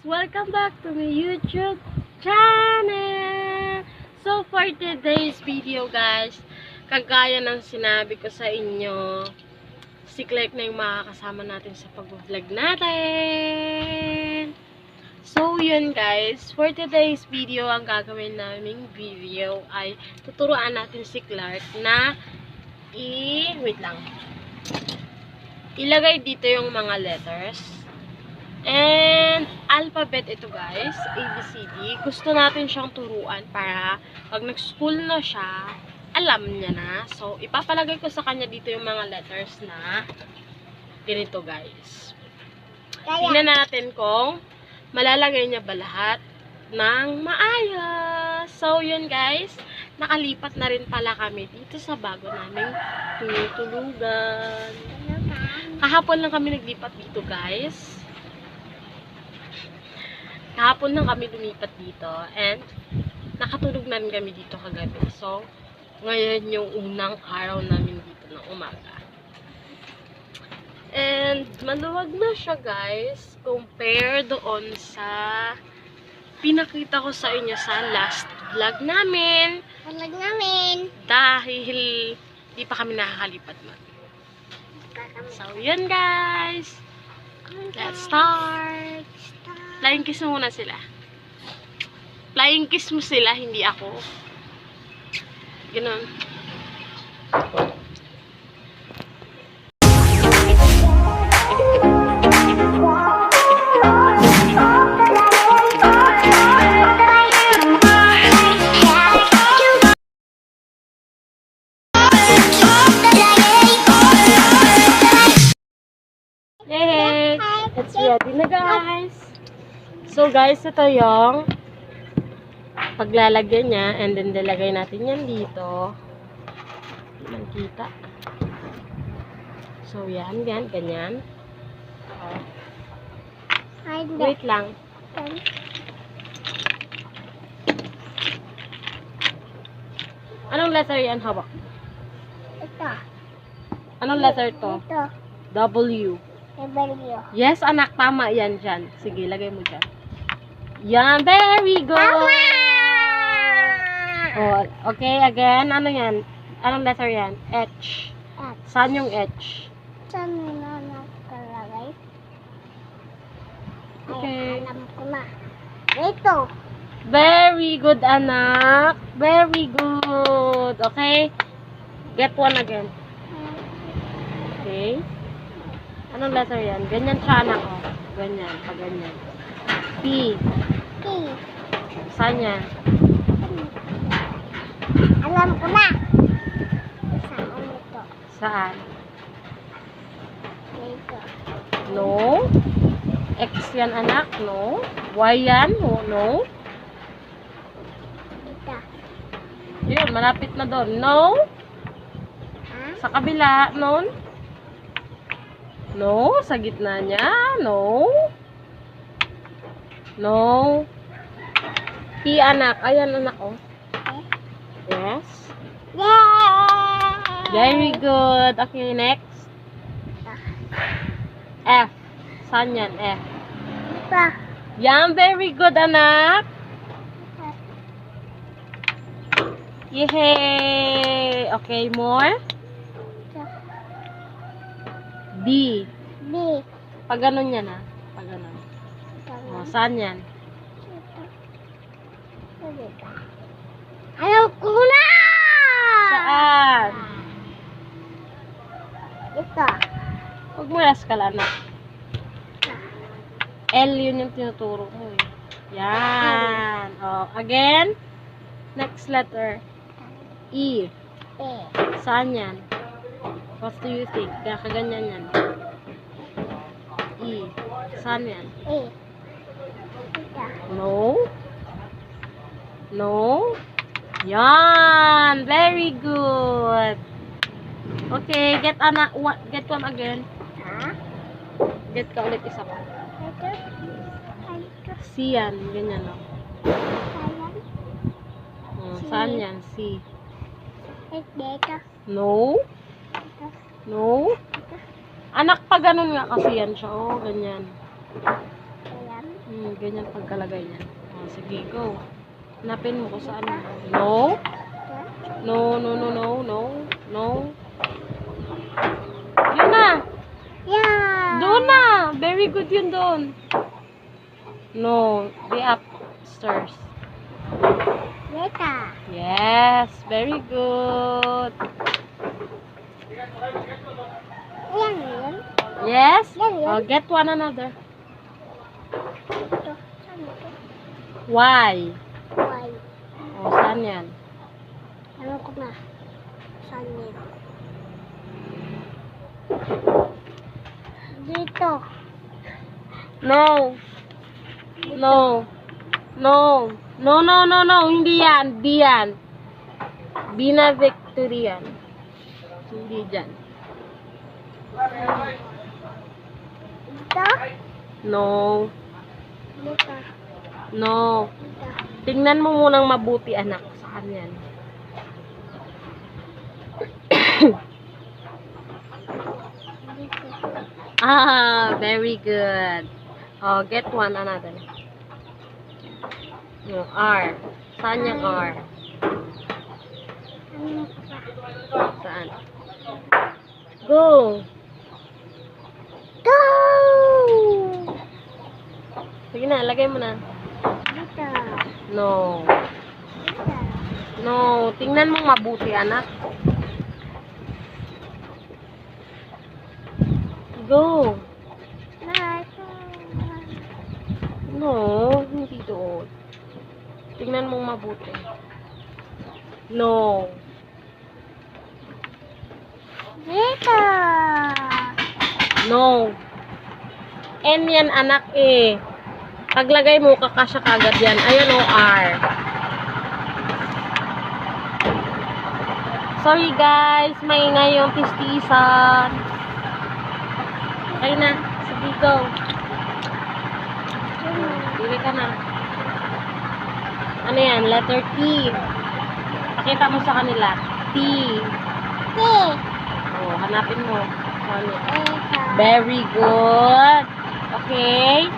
Welcome back to my YouTube channel! So, for today's video, guys, kagaya ng sinabi ko sa inyo, si Clark na yung makakasama natin sa pag-vlog natin. So, yun guys, for today's video, ang gagawin naming video ay tuturuan natin si Clark na i... wait lang. Ilagay dito yung mga letters. And, alphabet ito guys, ABCD. Gusto natin siyang turuan para pag nag-school na siya, alam niya na. So, ipapalagay ko sa kanya dito yung mga letters na ganito guys. Tingnan natin kung malalagay niya ba lahat ng maayos. So, yun guys, nakalipat na rin pala kami dito sa bago naming tinutulugan. Kahapon lang kami naglipat dito guys. Kahapon lang kami lumipat dito and nakatulog na rin kami dito kagabi. So, ngayon yung unang araw namin dito ng umaga. And maluwag na siya guys compare doon sa pinakita ko sa inyo sa last vlog namin Talag namin. dahil di pa kami nakakalipat na. So, yun guys. Let's start. Flying kiss muna sila. Flying kiss mo sila, hindi ako. Ganun. Yay! It's ready na guys. So guys, ito yung paglalagyan niya and then nilagay natin yan dito. Nakita. So yan, yan, ganyan. Wait lang. Anong letter yan, hawak? Ito. Anong letter to? Ito. W. W. Yes, anak, tama yan dyan. Sige, lagay mo dyan. Yan, very good! Tama! Oh, okay, again, ano yan? Anong letter yan? H. At Saan yung H? saan mo na nakalagay? Ay, Okay. alam ko na. Ito. Very good, anak. Very good. Okay? Get one again. Okay? Anong letter yan? Ganyan siya, anak, oh. Ganyan, pag ganyan. P. T. Saan yan? Alam ko na. Saan ito? Saan? Ito. No. X yan, anak. No. Y yan. No. no. Ito. Yun, malapit na doon. No. Ha? Sa kabila. No. No. Sa gitna niya. No. No. P, anak. Ayan, anak, oh. Yes. Yeah! Very good. Okay, next. F. Saan yan? F. Ito. Yan, very good, anak. Yay! Okay, more. D. B. Pag ganun yan, ha? Pag ganun. O, saan yan? Alam ko na! Saan? Ito. Huwag mo raskal, anak. L yun yung tinuturo mo, eh. Yan. O, again. Next letter. E. E. Saan yan? What do you think? Kaya kaganyan yan. E. Saan yan? E. No? No? Yan! Very good! Okay, get ana, one, get one again. Ha? Get ka ulit isa pa. C yan, ganyan o. Oh, saan yan? Ito. No? No? Anak pa ganun nga kasi yan siya. Oh, ganyan. Ayan. Ganyan pagkalagay niya. Oh, sige, go. Hanapin mo kung saan. No? No, no, no, no, no, no. Yun na! Yeah. Doon na! Very good yun doon. No, the upstairs. Beta. Yes, very good. Yes? Oh, get one another. Ito. Saan ito? Why? Why? Oh, saan yan? Ano ko na? Saan yun? Dito. No. No. No. No, no, no, no. Hindi yan. B yan. B na victory yan. Hindi dyan. Dito. No. Dito. No. Tingnan mo munang mabuti, anak. Saan yan? Ah, very good. Oh, get one another. No, R. Saan yung R? Saan? Go! Go! Sige na, lagay mo na. No. No, tingnan mo mabuti, anak. Go. No, hindi doon. Tingnan mo mabuti. No. Dito. No. N yan, anak eh. Paglagay mo, kakasya kagad yan. Ayun o, R. Sorry guys, maingay yung tistisan. Okay na. Sige, go. Pili ka na. Ano yan? Letter T. Pakita mo sa kanila. T. T. Oh, hanapin mo. Ano yan? Dito. Very good. Okay.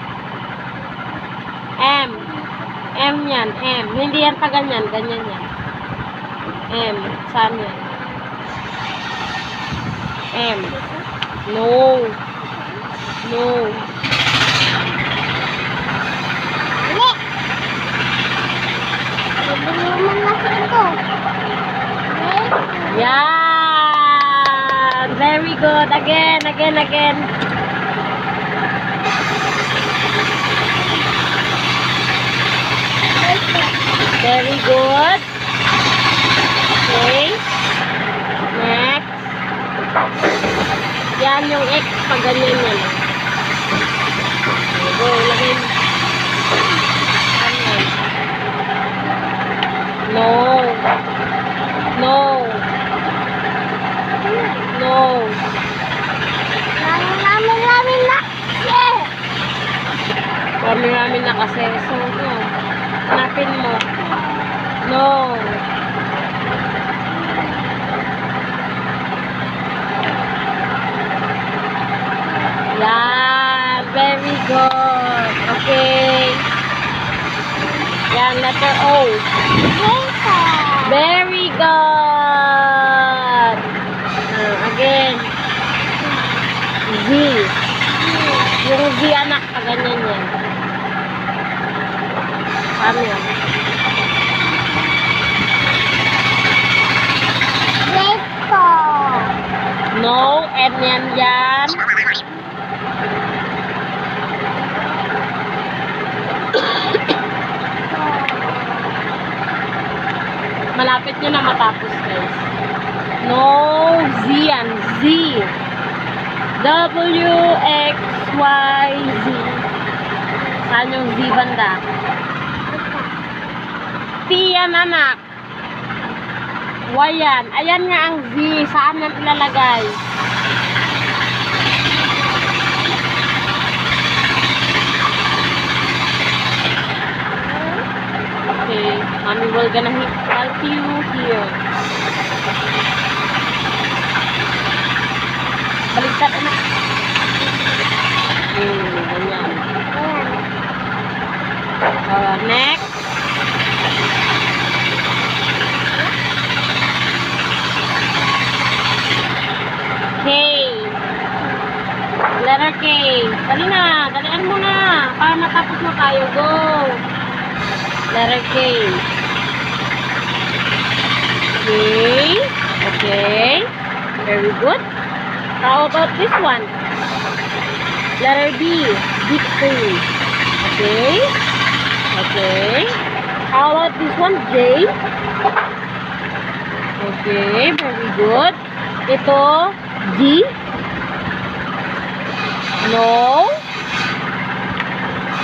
M. M yan. M. Hindi yan pa ganyan. Ganyan yan. M. Saan yan? M. No. No. Yan. Very good. Again, again, again. Very good. Okay. Next. Yan yung X pag ganyan yan. Go, lagay mo. No. No. No. Namin na. Yeah. Marami-rami na kasi. So. No. Yan. Very good. Okay. Yan, letter O. Very good. Ah, again. Z. Yung Z anak, ganyan yan. Paano yan? Dito. No, N yan. Malapit nyo na matapos, guys. No, Z yan. Z. W, X, Y, Z. Saan yung Z banda? T yan, anak. Y yan. Ayan nga ang Z. Saan yan ilalagay? Okay. Mommy will gonna he- help you here. Baliktad, anak. Hmm, ganyan. Oh, next. K. Letter K. Dali na. Dalian mo na. Para matapos na tayo. Go. Letter K. Okay. Okay. Very good. How about this one? Letter B. Victory. Okay. Okay. How about this one? J. Okay. Very good. Ito. G. No.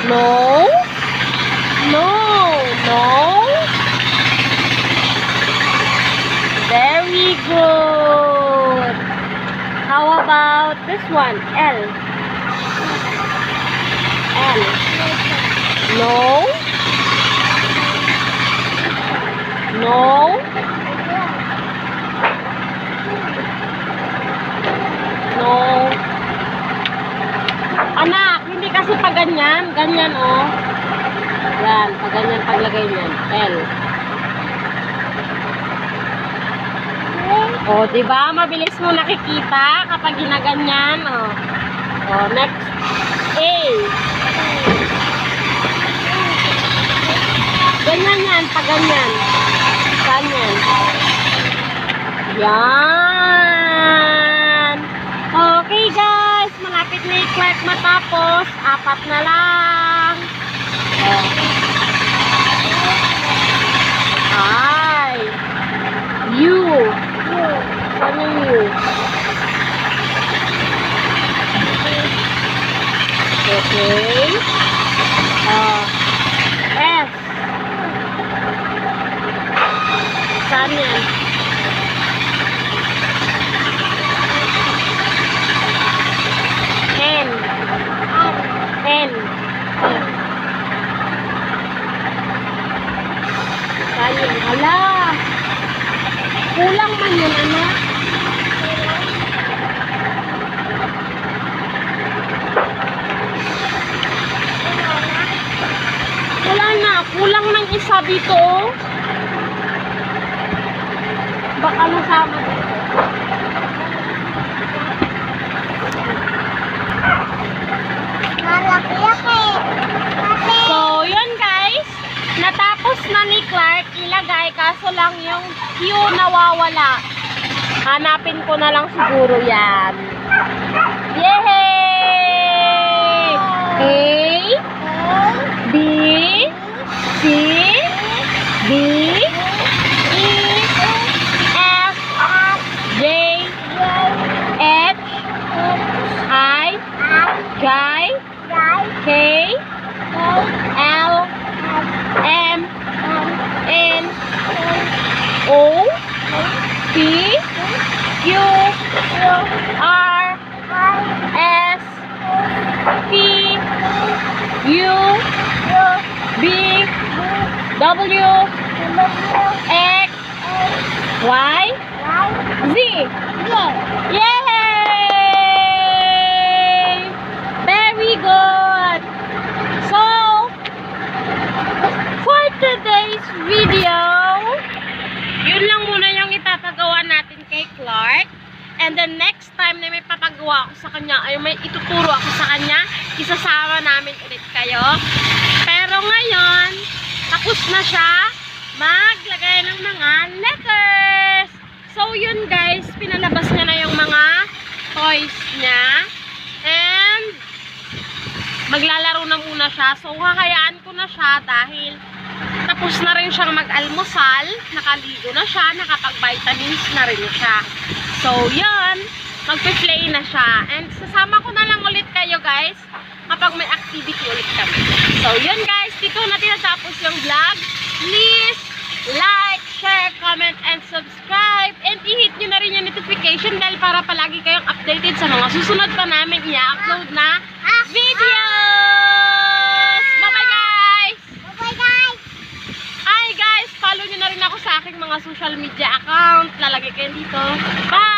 No. No. No. Very good. How about this one? L. L. No. No. No. Anak, hindi kasi pag ganyan. Ganyan, oh. Yan, pag ganyan paglagay niyan. L. Oh, 'di ba? Mabilis mo nakikita kapag ginaganyan, oh. Oh, next. A. Ganyan yan, pag ganyan. Ganyan. Yan. Okay, guys. Malapit na Clark matapos. Apat na lang. Oh. Ay. U. Ano yung U? Okay. Ah. S. Saan yan? N. N. Hala. Kulang man yun, anak. Wala na. Kulang ng isa dito. oh. Baka nasama dito. Malaki-laki. Ate. So, yun guys. Natapos na ni Clark kaso lang yung Q nawawala. Hanapin ko na lang siguro yan. Yay! A, B, C, D, E, F, J, H, I, J, K, L, M, N, O, P, Q, R, S, T, U, B, W, X, Y, Z. Yay! Very good. So, for today's video, yun lang muna yung ipapagawa natin kay Clark. And then next time na may papagawa ako sa kanya, ay may ituturo ako sa kanya, isasama namin ulit kayo. Pero ngayon, tapos na siya maglagay ng mga letters. So yun guys, pinalabas niya na yung mga toys niya. And maglalaro na muna siya. So kakayaan ko na siya dahil tapos na rin siyang mag-almusal, nakaligo na siya, nakapag-vitamins na rin siya. So, yun, magpe-play na siya. And sasama ko na lang ulit kayo guys kapag may activity ulit kami. So, yun guys, dito na tinatapos yung vlog. Please, like, share, comment, and subscribe. And i-hit nyo na rin yung notification bell para palagi kayong updated sa mga susunod pa namin i-upload na videos! Bye-bye guys! Bye guys. Hi guys! Follow nyo na rin ako sa aking mga social media account. Lalagay kayo dito. Bye!